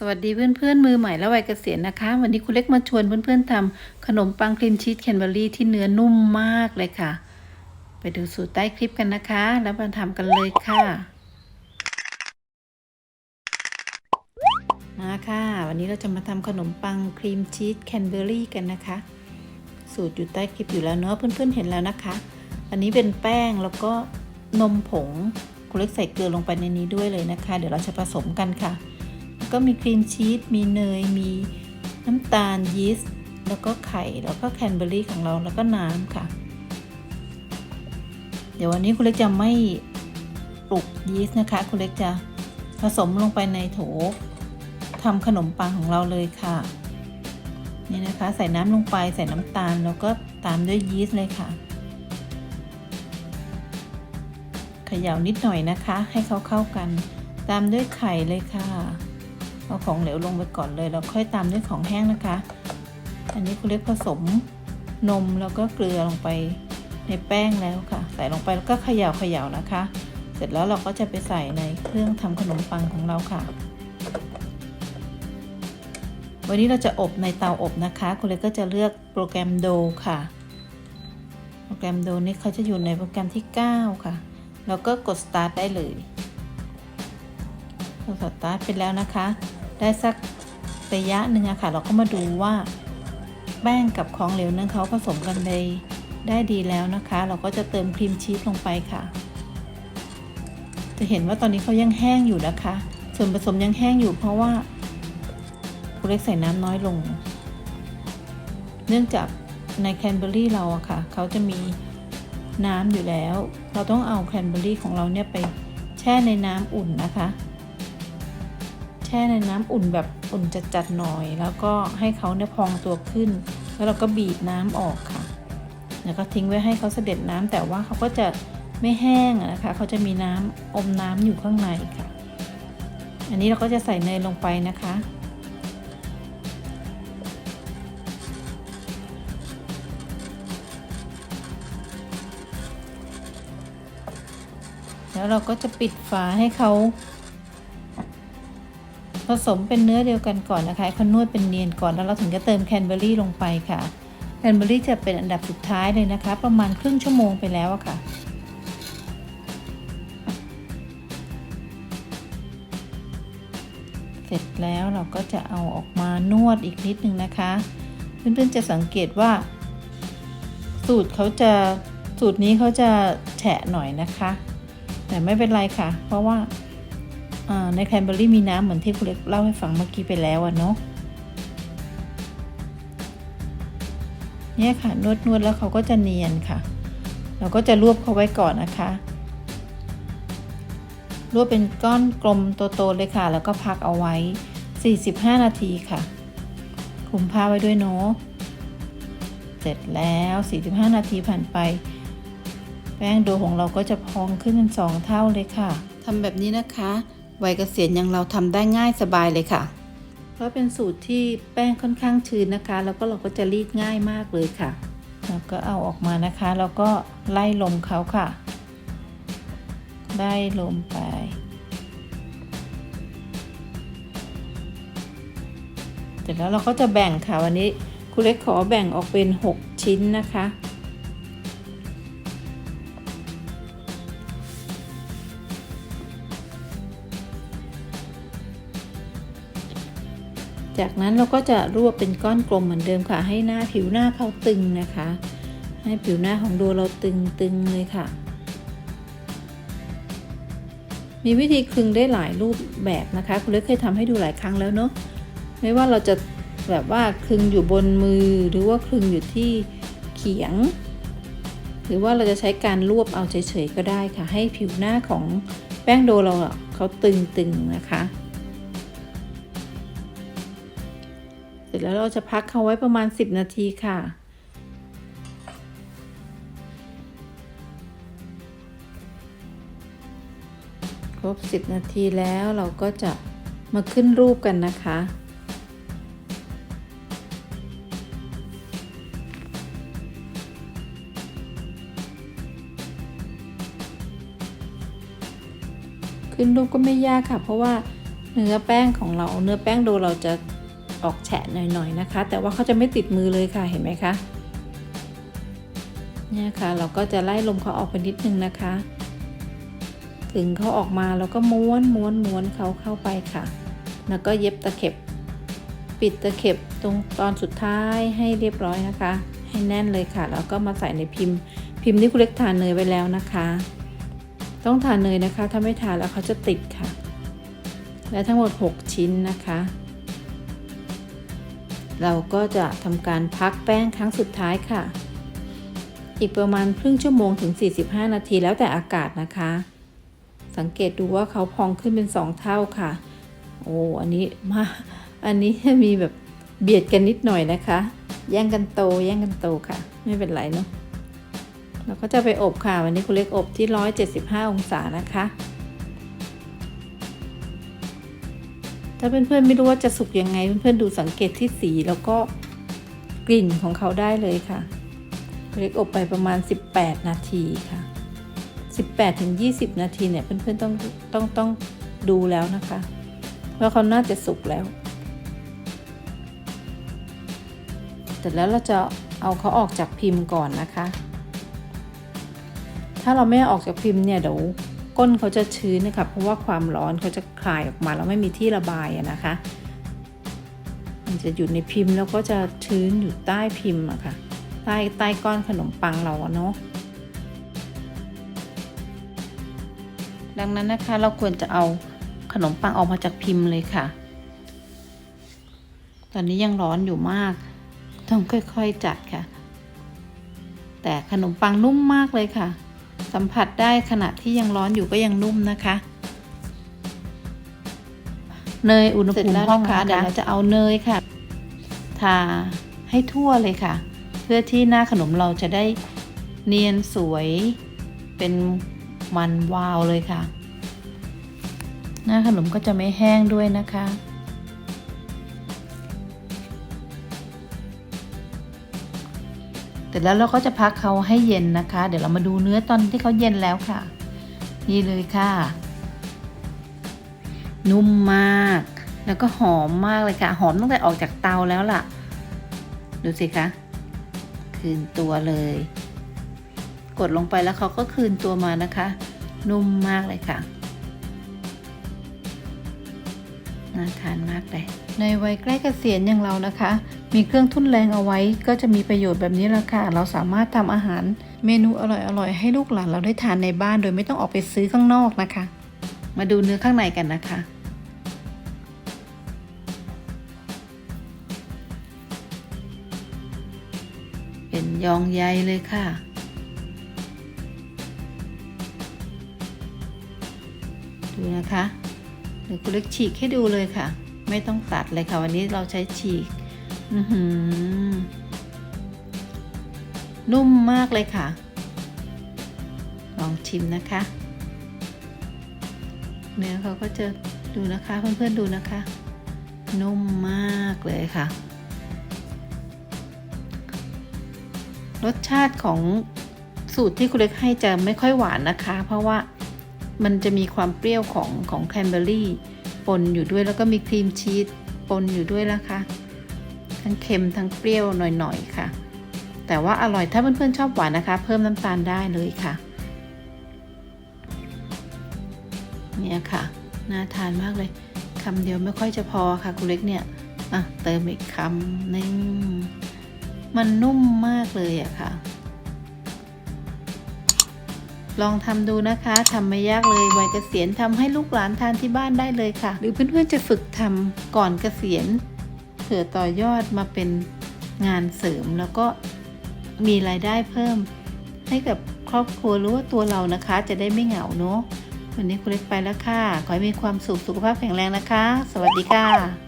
สวัสดีเพื่อนๆมือใหม่และวัยเกษียณนะคะ วันนี้คุณเล็กมาชวนเพื่อนๆทำขนมปังครีมชีสแคนเบอรี่ที่เนื้อนุ่มมากเลยค่ะ ไปดูสูตรใต้คลิปกันนะคะ แล้วมาทำกันเลยค่ะ มาค่ะ วันนี้เราจะมาทำขนมปังครีมชีสแคนเบอรี่กันนะคะ สูตรอยู่ใต้คลิปอยู่แล้วเนาะเพื่อนๆเห็นแล้วนะคะ อันนี้เป็นแป้งแล้วก็นมผงคุณเล็กใส่เกลือลงไปในนี้ด้วยเลยนะคะ เดี๋ยวเราจะผสมกันค่ะ ก็มีครีมชีส มีเนย มีน้ำตาลยีสต์ แล้วก็ไข่ แล้วก็แคนเบอรี่ของเรา แล้วก็น้ำค่ะ เดี๋ยววันนี้คุณเล็กจะไม่ปลุกยีสต์นะคะ คุณเล็กจะผสมลงไปในโถทำขนมปังของเราเลยค่ะ นี่นะคะ ใส่น้ำลงไป ใส่น้ำตาล แล้วก็ตามด้วยยีสต์เลยค่ะเขย่านิดหน่อยนะคะ ให้เขาเข้ากัน ตามด้วยไข่เลยค่ะ เอาของเหลวลงไปก่อนเลยแล้วค่อยตามด้วยของแห้งนะคะ อันนี้คุณเล็กผสมนมแล้วก็เกลือลงไปในแป้งแล้วค่ะ ใส่ลงไปแล้วก็เขย่าเขย่านะคะ เสร็จแล้วเราก็จะไปใส่ในเครื่องทำขนมปังของเราค่ะ วันนี้เราจะอบในเตาอบนะคะคุณเล็กก็จะเลือกโปรแกรมโดค่ะ โปรแกรมโดนี้เขาจะอยู่ในโปรแกรมที่ 9 ค่ะ แล้วก็กด start ได้เลยเราสตาร์ทไปแล้วนะคะ ได้สักระยะหนึ่งอะค่ะ เราก็มาดูว่าแป้งกับของเหลวนั้นเขาผสมกันได้ได้ดีแล้วนะคะ เราก็จะเติมครีมชีสลงไปค่ะ จะเห็นว่าตอนนี้เขายังแห้งอยู่นะคะ ส่วนผสมยังแห้งอยู่เพราะว่าคุณเล็กใส่น้ำน้อยลง เนื่องจากในแคนเบอรี่เราอะค่ะ เขาจะมีน้ำอยู่แล้ว เราต้องเอาแคนเบอรี่ของเราเนี่ยไปแช่ในน้ำอุ่นนะคะ ช่ในน้ำอุ่นแบบอุ่นจัดๆหน่อย แล้วก็ให้เขาเนี่ยพองตัวขึ้น แล้วเราก็บีบน้ำออกค่ะ แล้วก็ทิ้งไว้ให้เขาเสด็จน้ำแต่ว่าเขาก็จะไม่แห้งนะคะเขาจะมีน้ำอมน้ำอยู่ข้างในค่ะ อันนี้เราก็จะใส่เนยลงไปนะคะแล้วเราก็จะปิดฝาให้เขา ผสมเป็นเนื้อเดียวกันก่อนนะคะเขานวดเป็นเนียนก่อนแล้วเราถึงจะเติมแคนเบอรี่ลงไปค่ะแคนเบอรี่จะเป็นอันดับสุดท้ายเลยนะคะ ประมาณครึ่งชั่วโมงไปแล้วอะค่ะเสร็จแล้วเราก็จะเอาออกมานวดอีกนิดนึงนะคะ เพื่อนๆจะสังเกตว่า สูตรเขาจะสูตรนี้เขาจะแฉะหน่อยนะคะ แต่ไม่เป็นไรค่ะ เพราะว่า ในแคนเบอรี่มีน้ำเหมือนที่คุณเล็กเล่าให้ฟังเมื่อกี้ไปแล้วอะเนาะเนี่ยค่ะนวดนวดแล้วเขาก็จะเนียนค่ะ เราก็จะรวบเขาไว้ก่อนนะคะ รวบเป็นก้อนกลมโตๆเลยค่ะ แล้วก็พักเอาไว้ 45 นาทีค่ะคลุมผ้าไว้ด้วยเนาะเสร็จแล้ว 45 นาทีผ่านไป แป้งโดของเราก็จะพองขึ้นเป็นสองเท่าเลยค่ะทำแบบนี้นะคะ วัยเกษียณอย่างเราทำได้ง่ายสบายเลยค่ะ เพราะเป็นสูตรที่แป้งค่อนข้างชื้นนะคะ แล้วก็เราก็จะรีดง่ายมากเลยค่ะแล้วก็เอาออกมานะคะ แล้วก็ไล่ลมเขาค่ะไล่ลมไป เสร็จแล้วเราก็จะแบ่งค่ะวันนี้ครูเล็กขอแบ่งออกเป็น 6 ชิ้นนะคะ จากนั้นเราก็จะรวบเป็นก้อนกลมเหมือนเดิมค่ะ ให้หน้าผิวหน้าเขาตึงนะคะ ให้ผิวหน้าของโดเราตึงๆเลยค่ะ มีวิธีคลึงได้หลายรูปแบบนะคะ คุณเล็กเคยทำให้ดูหลายครั้งแล้วเนาะไม่ว่าเราจะแบบว่าคลึงอยู่บนมือหรือว่าคลึงอยู่ที่เขียง หรือว่าเราจะใช้การรวบเอาเฉยๆก็ได้ค่ะ ให้ผิวหน้าของแป้งโดเราเขาตึงๆนะคะ เสร็จแล้วเราจะพักเขาไว้ประมาณ 10 นาทีค่ะ ครบ 10 นาทีแล้วเราก็จะมาขึ้นรูปกันนะคะ ขึ้นรูปก็ไม่ยากค่ะ เพราะว่าเนื้อแป้งของเราเนื้อแป้งโดเราจะ ออกแฉะหน่อยๆนะคะ แต่ว่าเขาจะไม่ติดมือเลยค่ะเห็นไหมคะเนี่ยค่ะ เราก็จะไล่ลมเขาออกไปนิดนึงนะคะถึงเขาออกมาเราก็ม้วนม้วนม้วนเขาเข้าไปค่ะ แล้วก็เย็บตะเข็บ ปิดตะเข็บตรงตอนสุดท้ายให้เรียบร้อยนะคะ ให้แน่นเลยค่ะ แล้วก็มาใส่ในพิมพ์ พิมพ์ที่คุณเล็กทานเนยไว้แล้วนะคะ ต้องทานเนยนะคะ ถ้าไม่ทานแล้วเขาจะติดค่ะ และทั้งหมด 6 ชิ้นนะคะ เราก็จะทำการพักแป้งครั้งสุดท้ายค่ะ อีกประมาณครึ่งชั่วโมงถึง 45 นาทีแล้วแต่อากาศนะคะ สังเกตดูว่าเขาพองขึ้นเป็น 2 เท่าค่ะ โอ้อันนี้มาอันนี้มีแบบเบียดกันนิดหน่อยนะคะ แย่งกันโตแย่งกันโตค่ะ ไม่เป็นไรเนาะเราก็จะไปอบค่ะ วันนี้คุณเล็กอบที่ 175 องศานะคะ ถ้าเพื่อนๆไม่รู้ว่าจะสุกยังไง เพื่อนๆดูสังเกตที่สีแล้วก็กลิ่นของเขาได้เลยค่ะเล็กอบไปประมาณ 18 นาทีค่ะ 18ถึง20 นาทีเนี่ย เพื่อนๆต้องต้องต้องดูแล้วนะคะว่าเขาน่าจะสุกแล้ว แต่แล้วเราจะเอาเขาออกจากพิมพ์ก่อนนะคะ ถ้าเราไม่ออกจากพิมพ์เนี่ยเดี๋ยว ก้นเขาจะชื้นนะคะเพราะว่าความร้อนเขาจะคลายออกมาแล้วไม่มีที่ระบายนะคะ มันจะอยู่ในพิมพ์แล้วก็จะชื้นอยู่ใต้พิมพ์อะค่ะใต้ใต้ก้อนขนมปังเราเนาะดังนั้นนะคะเราควรจะเอาขนมปังออกมาจากพิมพ์เลยค่ะ ตอนนี้ยังร้อนอยู่มาก ต้องค่อยๆจัดค่ะ แต่ขนมปังนุ่มมากเลยค่ะ สัมผัสได้ขณะที่ยังร้อนอยู่ก็ยังนุ่มนะคะ เนยอุณหภูมิห้องค่ะเดี๋ยวเราจะเอาเนยค่ะ ทาให้ทั่วเลยค่ะ เพื่อที่หน้าขนมเราจะได้เนียนสวยเป็นมันวาวเลยค่ะ หน้าขนมก็จะไม่แห้งด้วยนะคะ แต่แล้วเราก็จะพักเขาให้เย็นนะคะ เดี๋ยวเรามาดูเนื้อตอนที่เขาเย็นแล้วค่ะ นี่เลยค่ะ นุ่มมาก แล้วก็หอมมากเลยค่ะ หอมตั้งแต่ออกจากเตาแล้วล่ะ ดูสิคะ คืนตัวเลย กดลงไปแล้วเขาก็คืนตัวมานะคะ นุ่มมากเลยค่ะน่าทานมากเลย ในวัยใกล้เกษียณอย่างเรานะคะ มีเครื่องทุ่นแรงเอาไว้ ก็จะมีประโยชน์แบบนี้แหละค่ะ เราสามารถทำอาหาร เมนูอร่อยๆ ให้ลูกหลานเราได้ทานในบ้าน โดยไม่ต้องออกไปซื้อข้างนอกนะคะ มาดูเนื้อข้างในกันนะคะ เป็นยองใยเลยค่ะดูนะคะเดี๋ยวคุณเล็กฉีกให้ดูเลยค่ะ ไม่ต้องตัดเลยค่ะ วันนี้เราใช้ฉีกนุ่มมากเลยค่ะ ลองชิมนะคะ เนื้อเขาก็จะดูนะคะ เพื่อนๆดูนะคะ นุ่มมากเลยค่ะ รสชาติของสูตรที่คุณเล็กให้จะไม่ค่อยหวานนะคะ เพราะว่ามันจะมีความเปรี้ยวของของแคนเบอรี่ ปนอยู่ด้วยแล้วก็มีครีมชีสปนอยู่ด้วยนะคะ ทั้งเค็มทั้งเปรี้ยวหน่อยๆค่ะ แต่ว่าอร่อยถ้าเพื่อนๆชอบหวานนะคะ เพิ่มน้ำตาลได้เลยค่ะ เนี่ยค่ะน่าทานมากเลยคำเดียวไม่ค่อยจะพอค่ะคุณเล็กเนี่ยอะเติมอีกคำหนึงมันนุ่มมากเลยอะค่ะ ลองทำดูนะคะทำไม่ยากเลยวัยเกษียณทำให้ลูกหลานทานที่บ้านได้เลยค่ะ หรือเพื่อนๆจะฝึกทำก่อนเกษียณเผื่อต่อยอดมาเป็นงานเสริมแล้วก็มีรายได้เพิ่ม ให้กับครอบครัวหรือว่าตัวเรานะคะ จะได้ไม่เหงาเนาะวันนี้คุณเล็กไปแล้วค่ะ ขอให้มีความสุขสุขภาพแข็งแรงนะคะ สวัสดีค่ะ